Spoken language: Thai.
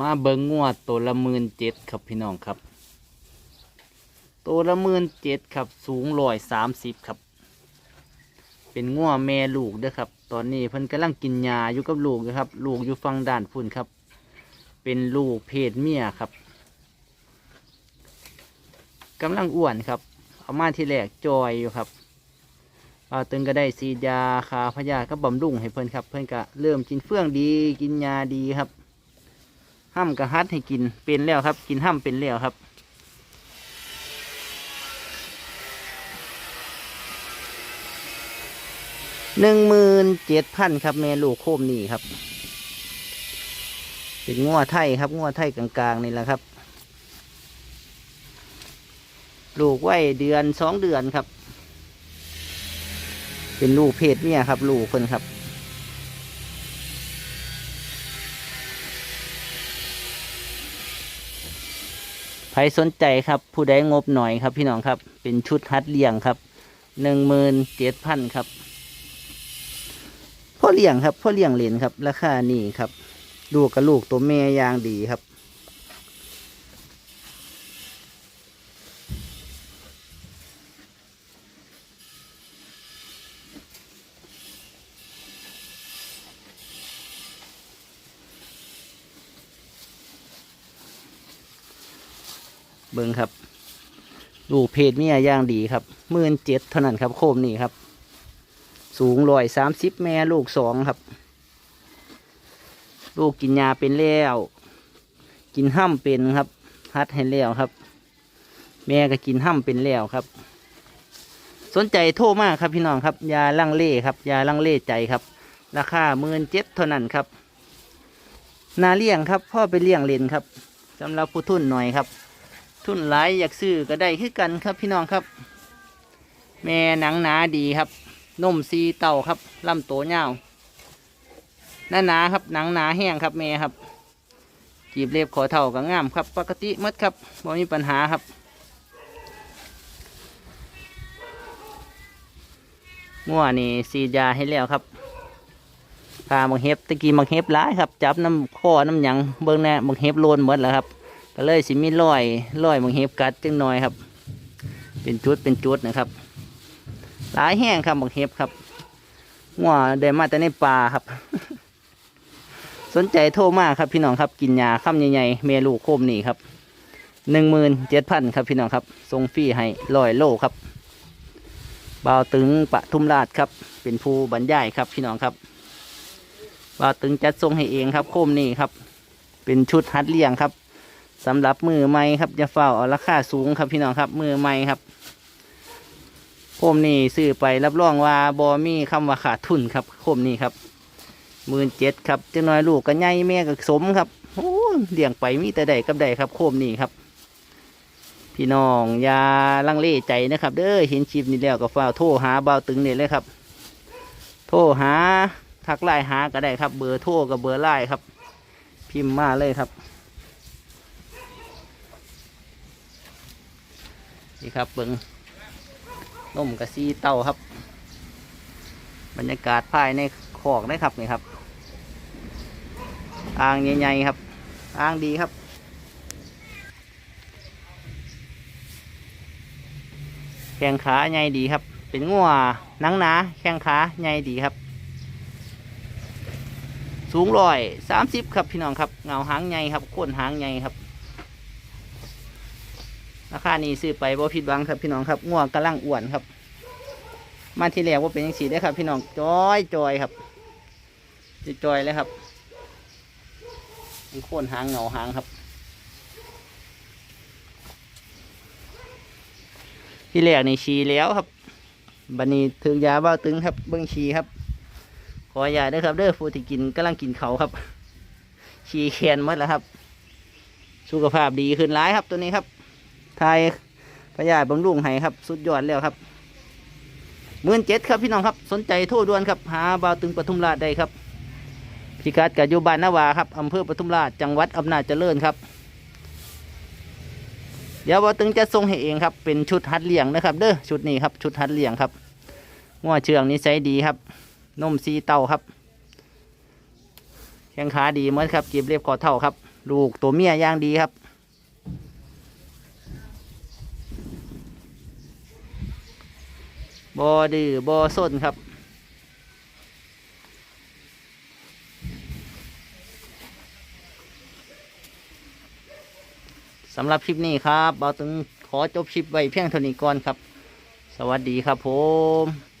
มาเบิงงวดตัวละหมื่นเจ็ดครับพี่น้องครับ ตัวละหมื่นเจ็ดครับสูงร้อยสามสิบครับ เป็นงัวแม่ลูกเด้อครับ ตอนนี้เพิ่นกำลังกินยาอยู่กับลูกนะครับ ลูกอยู่ฟังด้านพุ่นครับ เป็นลูกเพศเมียครับกำลังอ้วนครับ เอามาที่แรกจอยอยู่ครับเอาตึงก็ได้ซีดยาคาพยาก็บำรุงให้เพิ่นครับ เพิ่นก็เริ่มกินเฟื่องดีกินยาดีครับ ห้ามกระฮัดให้กินเป็นแล้วครับ กินห้ามเป็นแล้วครับหนึ่งหมื่นเจ็ดพันครับแม่ลูกโคมนี่ครับ เป็นงัวไทยครับงัวไทยกลางๆนี่แหละครับ ลูกไว้เดือนสองเดือนครับ เป็นลูกเพศเมียครับ ลูกคนครับ ใครสนใจครับ ผู้ใดงบหน่อยครับ พี่น้องครับ เป็นชุดฮัดเลี้ยงครับหนึ่งหมื่นเจ็ดพันครับพ่อเลี้ยงครับพ่อเลี้ยงเหรียญครับ ราคานี่ครับ ลูกกับลูกตัวแม่ยางดีครับ เบิ้งครับ ลูกเพศเมียย่างดีครับหมื่นเจ็ดเท่านั้นครับ โคมนี่ครับ สูงร้อยสามสิบแม่ลูกสองครับ ลูกกินยาเป็นแล้ว กินห้ำเป็นครับฮัดให้แล้วครับ แม่ก็กินห้ำเป็นแล้วครับ สนใจโทรมากครับพี่น้องครับ ยาลังเล่ครับ ยาลังเล่ใจครับ ราคาหมื่นเจ็ดเท่านั้นครับนาเลี้ยงครับ พ่อไปเลี้ยงเลนครับสำหรับผู้ทุนหน่อยครับ ทุนหลายอยากซื้อก็ได้คือกันครับพี่น้องครับ แม่หนังหนาดีครับนมซีเต่าครับลำโตเงาหน้าหนาครับหนังหนาแห้งครับแม่ครับกีบเล็บขอเท่ากับงามครับ ปกติหมดครับบ่มีปัญหาครับมั่วนี่ซีดยาให้แล้วครับพาบังเห็บตะกี้บังเห็บร้ายครับ จับน้ำข้อน้ำหยังเบิ้งแน่บังเห็บโลนหมดแล้วครับ ก็เลยสิมีรอยรอยบังเห็บกัดจังหน่อยครับ เป็นจุดเป็นจุดนะครับ หลายแห้งครับบักเห็บครับงัวได้มาแต่ในป่าครับ สนใจโทรมาครับพี่น้องครับ กินยาค่ำใหญ่ๆเมลูโคมนี่ครับหนึ่งหมื่นเจ็ดพันครับพี่น้องครับส่งฟรีให้ร้อยโลครับบ่าวตึงปะทุมราชครับ เป็นผู้บรรยายครับพี่น้องครับบ่าวตึงจัดส่งให้เองครับ โคมนี่ครับ เป็นชุดฮัดเลี้ยงครับ สำหรับมือใหม่ครับจะเฝ้าเอาราคาสูงครับพี่น้องครับ มือใหม่ครับโคมนี่ซื้อไปรับรองว่าบอมีคำว่าขาดทุนครับโคมนี่ครับหมื่นเจ็ดครับจังน้อยลูกก็ใหญ่แม่ก็สมครับโอ้เลี้ยงไปมีแต่ใดกับใดครับ โคมนี่ครับ พี่น้องอย่าลังเลใจนะครับ เด้อเห็นชิปนี่แล้วก็ฝ้าโทรหาเบาตึงเนี่ยเลยครับ โทรหาทักไลน์หาก็ได้ครับ เบอร์โทรกับเบอร์ไลน์ครับ พิมพ์มาเลยครับ นี่ครับเบิงนมกระซีเต่าครับ บรรยากาศภายในคอกได้ครับนี่ครับอ่างใหญ่ๆครับอ่างดีครับแข้งขาใหญ่ดีครับ เป็นงัวนังหนาแข้งขาใหญ่ดีครับ สูงร้อยสามสิบครับพี่น้องครับเงาหางใหญ่ครับโคนหางใหญ่ครับ ราคานี้ซื้อไปบ่ผิดหวังครับพี่น้องครับง่วงกำลังอ้วนครับ มาที่แรกว่าเป็นยังสีได้ครับ พี่น้องจอยจอยครับจอยจอยเลยครับมีโคนหางเหงาหางครับ ที่แรกนี่ชีแล้วครับบันนี้ถึงยาเบ้าตึงครับเบิ้งชีครับ ขออย่าด้วยครับเด้อฟูที่กินกำลังกินเขาครับ ชีแคนหมดแล้วครับ สุขภาพดีขึ้นร้ายครับตัวนี้ครับ ไทยพยาบำรุงให้ครับ สุดยอดแล้วครับหมื่นเจ็ดครับพี่น้องครับ สนใจโทรด่วนครับ หาบาวตึงปทุมราชได้ครับพิกัดกับยู่บ้านนาวาครับอำเภอปทุมราชจังหวัดอำนาจเจริญครับเดี๋ยวบาวตึงจะส่งให้เองครับ เป็นชุดฮัดเลี้ยงนะครับเด้อชุดนี้ครับชุดฮัดเลี้ยงครับง้อเชืองนี้ใช้ดีครับนมซีเต้าครับแข้งขาดีเหมือนครับกีบเรียบคอเท่าครับ ลูกตัวเมียย่างดีครับ บอดื้อบอส้นครับ สำหรับคลิปนี้ครับเบาตึงขอจบคลิปไว้เพียงเท่านี้ก่อนครับ สวัสดีครับผม